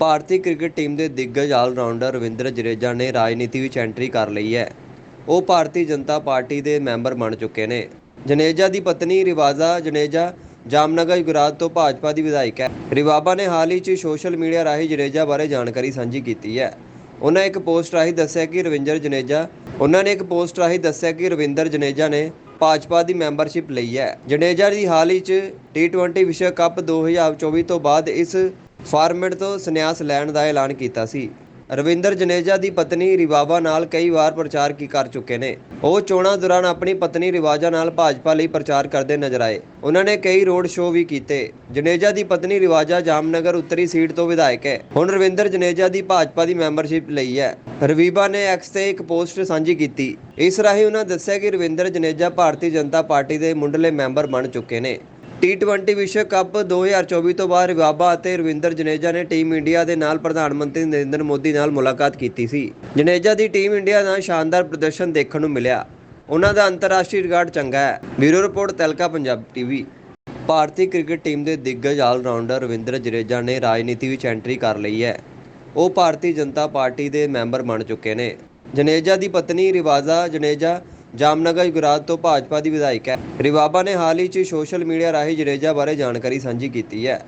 ਭਾਰਤੀ cricket team ਦੇ ਦਿੱਗਜ ਆਲ-ਰਾਊਂਡਰ ਰਵਿੰਦਰ ਜਡੇਜਾ ਨੇ ਰਾਜਨੀਤੀ ਵਿੱਚ ਐਂਟਰੀ ਕਰ ਲਈ ਹੈ। ਉਹ ਭਾਰਤੀ ਜਨਤਾ ਪਾਰਟੀ ਦੇ ਮੈਂਬਰ ਬਣ ਚੁੱਕੇ ਨੇ। ਜਨੇਜਾ ਦੀ ਪਤਨੀ ਰਿਵਾਜ਼ਾ ਜਨੇਜਾ ਜਾਮਨਗਰ ਗੁਜਰਾਤ ਤੋਂ ਭਾਜਪਾ ਦੀ ਵਿਧਾਇਕ ਹੈ। ਰਿਵਾਬਾ ਨੇ ਹਾਲ ਹੀ 'ਚ ਸੋਸ਼ਲ ਮੀਡੀਆ ਰਾਹੀਂ ਜਨੇਜਾ ਬਾਰੇ ਜਾਣਕਾਰੀ ਸਾਂਝੀ ਕੀਤੀ ਹੈ। ਉਹਨਾਂ ਇੱਕ ਪੋਸਟ ਰਾਹੀਂ ਦੱਸਿਆ ਕਿ ਰਵਿੰਦਰ ਜਨੇਜਾ ਉਹਨਾਂ ਨੇ ਇੱਕ ਪੋਸਟ ਰਾਹੀਂ ਦੱਸਿਆ ਕਿ ਰਵਿੰਦਰ ਜਨੇਜਾ ਨੇ ਭਾਜਪਾ ਦੀ ਮੈਂਬਰਸ਼ਿਪ ਲਈ ਹੈ। ਜਨੇਜਾ ਦੀ ਹਾਲ ਹੀ 'ਚ T20 ਵਿਸ਼ਵ ਕੱਪ 2024 ਤੋਂ ਬਾਅਦ ਇਸ ਫਾਰਮੈਟ ਤੋਂ ਸੰਨਿਆਸ ਲੈਣ ਦਾ ਐਲਾਨ ਕੀਤਾ ਸੀ। ਰਵਿੰਦਰ ਜਨੇਜਾ ਦੀ ਪਤਨੀ ਰਿਵਾਬਾ ਨਾਲ ਕਈ ਵਾਰ ਪ੍ਰਚਾਰ ਕੀ ਕਰ ਚੁੱਕੇ ਨੇ। ਉਹ ਚੋਣਾਂ ਦੌਰਾਨ ਆਪਣੀ ਪਤਨੀ ਰਿਵਾਜਾ ਨਾਲ ਭਾਜਪਾ ਲਈ ਪ੍ਰਚਾਰ ਕਰਦੇ ਨਜ਼ਰ ਆਏ। ਉਹਨਾਂ ਨੇ ਕਈ ਰੋਡ ਸ਼ੋਅ ਵੀ ਕੀਤੇ। ਜਨੇਜਾ ਦੀ ਪਤਨੀ ਰਿਵਾਜਾ ਜਾਮਨਗਰ ਉੱਤਰੀ ਸੀਟ ਤੋਂ ਵਿਧਾਇਕ ਹੈ। ਹੁਣ ਰਵਿੰਦਰ ਜਨੇਜਾ ਦੀ ਭਾਜਪਾ ਦੀ ਮੈਂਬਰਸ਼ਿਪ ਲਈ ਹੈ। ਰਵੀਬਾ ਨੇ ਐਕਸ ਤੇ ਇੱਕ ਪੋਸਟ ਸਾਂਝੀ ਕੀਤੀ। ਇਸ ਰਾਹੀਂ ਉਹਨਾਂ ਦੱਸਿਆ ਕਿ ਰਵਿੰਦਰ ਜਨੇਜਾ ਭਾਰਤੀ ਜਨਤਾ ਪਾਰਟੀ ਦੇ ਮੁੰਡਲੇ ਮੈਂਬਰ ਬਣ ਚੁੱਕੇ ਨੇ। T20 ਵਿਸ਼ਵ ਕੱਪ 2024 ਤੋਂ ਬਾਅਦ ਰਿਵਾਬਾ ਅਤੇ ਰਵਿੰਦਰ ਜਨੇਜਾ ਨੇ ਟੀਮ ਇੰਡੀਆ ਦੇ ਨਾਲ ਪ੍ਰਧਾਨ ਮੰਤਰੀ ਨਰਿੰਦਰ ਮੋਦੀ ਨਾਲ ਮੁਲਾਕਾਤ ਕੀਤੀ ਸੀ। ਜਨੇਜਾ ਦੀ ਟੀਮ ਇੰਡੀਆ ਦਾ ਸ਼ਾਨਦਾਰ ਪ੍ਰਦਰਸ਼ਨ ਦੇਖਣ ਨੂੰ ਮਿਲਿਆ। ਉਹਨਾਂ ਦਾ ਅੰਤਰਰਾਸ਼ਟਰੀ ਰਿਕਾਰਡ ਚੰਗਾ ਹੈ। ਬਿਊਰੋ ਰਿਪੋਰਟ, ਤਲਕਾ ਪੰਜਾਬ ਟੀਵੀ ਭਾਰਤੀ ਕ੍ਰਿਕਟ ਟੀਮ ਦੇ ਦਿੱਗਜ ਆਲ-ਰਾਊਂਡਰ ਰਵਿੰਦਰ ਜਨੇਜਾ ਨੇ ਰਾਜਨੀਤੀ ਵਿੱਚ ਐਂਟਰੀ ਕਰ ਲਈ ਹੈ। ਉਹ ਭਾਰਤੀ ਜਨਤਾ ਪਾਰਟੀ ਦੇ ਮੈਂਬਰ ਬਣ ਚੁੱਕੇ ਨੇ। ਜਨੇਜਾ ਦੀ ਪਤਨੀ ਰਿਵਾਜ਼ਾ ਜਨੇਜਾ ਜਾਮਨਗਰ ਗੁਜਰਾਤ ਤੋਂ ਭਾਜਪਾ ਦੀ ਵਿਧਾਇਕ ਹੈ। ਰਿਵਾਬਾ ਨੇ ਹਾਲ ਹੀ 'ਚ ਸੋਸ਼ਲ ਮੀਡੀਆ ਰਾਹੀਂ ਜਨੇਜਾ ਬਾਰੇ ਜਾਣਕਾਰੀ ਸਾਂਝੀ ਕੀਤੀ ਹੈ।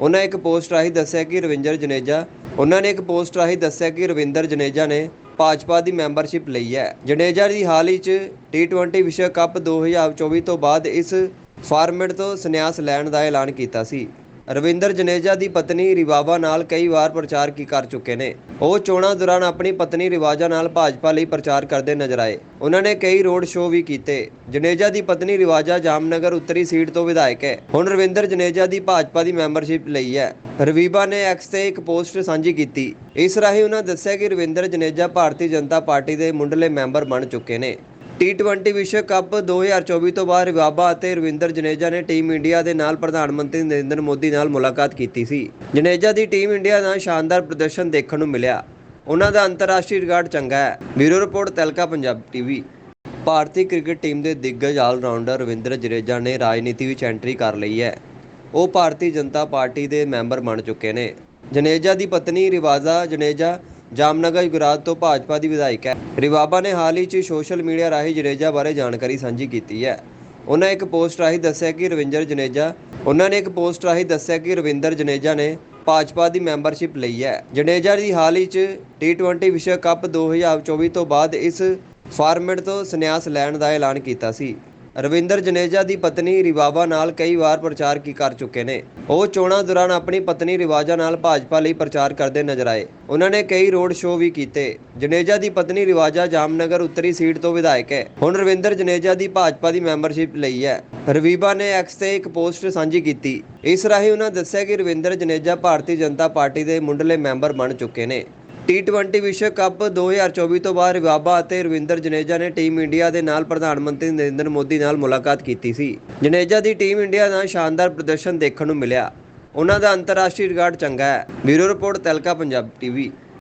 ਉਹਨਾਂ ਇੱਕ ਪੋਸਟ ਰਾਹੀਂ ਦੱਸਿਆ ਕਿ ਰਵਿੰਦਰ ਜਨੇਜਾ, ਉਹਨਾਂ ਨੇ ਇੱਕ ਪੋਸਟ ਰਾਹੀਂ ਦੱਸਿਆ ਕਿ ਰਵਿੰਦਰ ਜਨੇਜਾ ਨੇ ਭਾਜਪਾ ਦੀ ਮੈਂਬਰਸ਼ਿਪ ਲਈ ਹੈ। ਜਨੇਜਾ ਦੀ ਹਾਲ ਹੀ 'ਚ T20 ਵਿਸ਼ਵ ਕੱਪ 2024 ਤੋਂ ਬਾਅਦ ਇਸ ਫਾਰਮੈਟ ਤੋਂ ਸੰਨਿਆਸ ਲੈਣ ਦਾ ਐਲਾਨ ਕੀਤਾ ਸੀ। ਰਵਿੰਦਰ ਜਨੇਜਾ ਦੀ ਪਤਨੀ ਰਿਵਾਵਾ ਨਾਲ ਕਈ ਵਾਰ ਪ੍ਰਚਾਰ ਕੀ ਕਰ ਚੁੱਕੇ ਨੇ। ਉਹ ਚੋਣਾਂ ਦੌਰਾਨ ਆਪਣੀ ਪਤਨੀ ਰਿਵਾਜਾ ਨਾਲ ਭਾਜਪਾ ਲਈ ਪ੍ਰਚਾਰ ਕਰਦੇ ਨਜ਼ਰ ਆਏ। ਉਹਨਾਂ ਨੇ ਕਈ ਰੋਡ ਸ਼ੋਅ ਵੀ ਕੀਤੇ। ਜਨੇਜਾ ਦੀ ਪਤਨੀ ਰਿਵਾਜਾ ਜਾਮਨਗਰ ਉੱਤਰੀ ਸੀਟ ਤੋਂ ਵਿਧਾਇਕ ਹੈ। ਹੁਣ ਰਵਿੰਦਰ ਜਨੇਜਾ ਦੀ ਭਾਜਪਾ ਦੀ ਮੈਂਬਰਸ਼ਿਪ ਲਈ ਹੈ। ਰਵੀਬਾ ਨੇ ਐਕਸ ਤੇ ਇੱਕ ਪੋਸਟ ਸਾਂਝੀ ਕੀਤੀ। ਇਸ ਰਾਹੀਂ ਉਹਨਾਂ ਦੱਸਿਆ ਕਿ ਰਵਿੰਦਰ ਜਨੇਜਾ ਭਾਰਤੀ ਜਨਤਾ ਪਾਰਟੀ ਦੇ ਮੁੰਡਲੇ ਮੈਂਬਰ ਬਣ ਚੁੱਕੇ ਨੇ। T20 ਵਿਸ਼ਵ ਕੱਪ 2024 ਤੋਂ ਬਾਅਦ ਰਵਾਬਾ ਅਤੇ ਰਵਿੰਦਰ ਜਨੇਜਾ ਨੇ ਟੀਮ ਇੰਡੀਆ ਦੇ ਨਾਲ ਪ੍ਰਧਾਨ ਮੰਤਰੀ ਨਰਿੰਦਰ ਮੋਦੀ ਨਾਲ ਮੁਲਾਕਾਤ ਕੀਤੀ ਸੀ। ਜਨੇਜਾ ਦੀ ਟੀਮ ਇੰਡੀਆ ਦਾ ਸ਼ਾਨਦਾਰ ਪ੍ਰਦਰਸ਼ਨ ਦੇਖਣ ਨੂੰ ਮਿਲਿਆ। ਉਹਨਾਂ ਦਾ ਅੰਤਰਰਾਸ਼ਟਰੀ ਰਿਕਾਰਡ ਚੰਗਾ ਹੈ। ਬਿਊਰੋ ਰਿਪੋਰਟ ਤਲਕਾ ਪੰਜਾਬ ਟੀਵੀ ਭਾਰਤੀ ਕ੍ਰਿਕਟ ਟੀਮ ਦੇ ਦਿੱਗਜ ਆਲ-ਰਾਊਂਡਰ ਰਵਿੰਦਰ ਜਨੇਜਾ ਨੇ ਰਾਜਨੀਤੀ ਵਿੱਚ ਐਂਟਰੀ ਕਰ ਲਈ ਹੈ। ਉਹ ਭਾਰਤੀ ਜਨਤਾ ਪਾਰਟੀ ਦੇ ਮੈਂਬਰ ਬਣ ਚੁੱਕੇ ਨੇ। ਜਨੇਜਾ ਦੀ ਪਤਨੀ ਰਿਵਾਜ਼ਾ ਜਨੇਜਾ ਜਾਮਨਗਰ ਗੁਜਰਾਤ ਤੋਂ ਭਾਜਪਾ ਦੀ ਵਿਧਾਇਕ ਹੈ। ਰਿਵਾਬਾ ਨੇ ਹਾਲ ਹੀ 'ਚ ਸੋਸ਼ਲ ਮੀਡੀਆ ਰਾਹੀਂ ਜਡੇਜਾ ਬਾਰੇ ਜਾਣਕਾਰੀ ਸਾਂਝੀ ਕੀਤੀ ਹੈ। ਉਹਨਾਂ ਇੱਕ ਪੋਸਟ ਰਾਹੀਂ ਦੱਸਿਆ ਕਿ ਰਵਿੰਦਰ ਜਨੇਜਾ, ਉਹਨਾਂ ਨੇ ਇੱਕ ਪੋਸਟ ਰਾਹੀਂ ਦੱਸਿਆ ਕਿ ਰਵਿੰਦਰ ਜਨੇਜਾ ਨੇ ਭਾਜਪਾ ਦੀ ਮੈਂਬਰਸ਼ਿਪ ਲਈ ਹੈ। ਜਨੇਜਾ ਦੀ ਹਾਲ ਹੀ 'ਚ T20 ਵਿਸ਼ਵ ਕੱਪ 2024 ਤੋਂ ਬਾਅਦ ਇਸ ਫਾਰਮੈਟ ਤੋਂ ਸੰਨਿਆਸ ਲੈਣ ਦਾ ਐਲਾਨ ਕੀਤਾ ਸੀ। ਰਵਿੰਦਰ ਜਨੇਜਾ ਦੀ ਪਤਨੀ ਰਿਵਾਬਾ ਨਾਲ ਕਈ ਵਾਰ ਪ੍ਰਚਾਰ ਕੀ ਕਰ ਚੁੱਕੇ ਨੇ। ਉਹ ਚੋਣਾਂ ਦੌਰਾਨ ਆਪਣੀ ਪਤਨੀ ਰਿਵਾਜਾ ਨਾਲ ਭਾਜਪਾ ਲਈ ਪ੍ਰਚਾਰ ਕਰਦੇ ਨਜ਼ਰ ਆਏ। ਉਹਨਾਂ ਨੇ ਕਈ ਰੋਡ ਸ਼ੋਅ ਵੀ ਕੀਤੇ। ਜਨੇਜਾ ਦੀ ਪਤਨੀ ਰਿਵਾਜਾ ਜਾਮਨਗਰ ਉੱਤਰੀ ਸੀਟ ਤੋਂ ਵਿਧਾਇਕ ਹੈ। ਹੁਣ ਰਵਿੰਦਰ ਜਨੇਜਾ ਦੀ ਭਾਜਪਾ ਦੀ ਮੈਂਬਰਸ਼ਿਪ ਲਈ ਹੈ। ਰਵੀਬਾ ਨੇ ਐਕਸ ਤੇ ਇੱਕ ਪੋਸਟ ਸਾਂਝੀ ਕੀਤੀ। ਇਸ ਰਾਹੀਂ ਉਹਨਾਂ ਦੱਸਿਆ ਕਿ ਰਵਿੰਦਰ ਜਨੇਜਾ ਭਾਰਤੀ ਜਨਤਾ ਪਾਰਟੀ ਦੇ ਮੁੰਡਲੇ ਮੈਂਬਰ ਬਣ ਚੁੱਕੇ ਨੇ। T20 ਵਿਸ਼ਵ ਕੱਪ 2024 ਤੋਂ ਬਾਅਦ ਰਿਵਾਬਾ ਅਤੇ ਰਵਿੰਦਰ ਜਨੇਜਾ ਨੇ ਟੀਮ ਇੰਡੀਆ ਦੇ ਨਾਲ ਪ੍ਰਧਾਨ ਮੰਤਰੀ ਨਰਿੰਦਰ ਮੋਦੀ ਨਾਲ ਮੁਲਾਕਾਤ ਕੀਤੀ ਸੀ। ਜਨੇਜਾ ਦੀ ਟੀਮ ਇੰਡੀਆ ਦਾ ਸ਼ਾਨਦਾਰ ਪ੍ਰਦਰਸ਼ਨ ਦੇਖਣ ਨੂੰ ਮਿਲਿਆ। ਉਹਨਾਂ ਦਾ ਅੰਤਰਰਾਸ਼ਟਰੀ ਰਿਕਾਰਡ ਚੰਗਾ ਹੈ। ਬਿਊਰੋ ਰਿਪੋਰਟ ਤਲਕਾ ਪੰਜਾਬ ਟੀਵੀ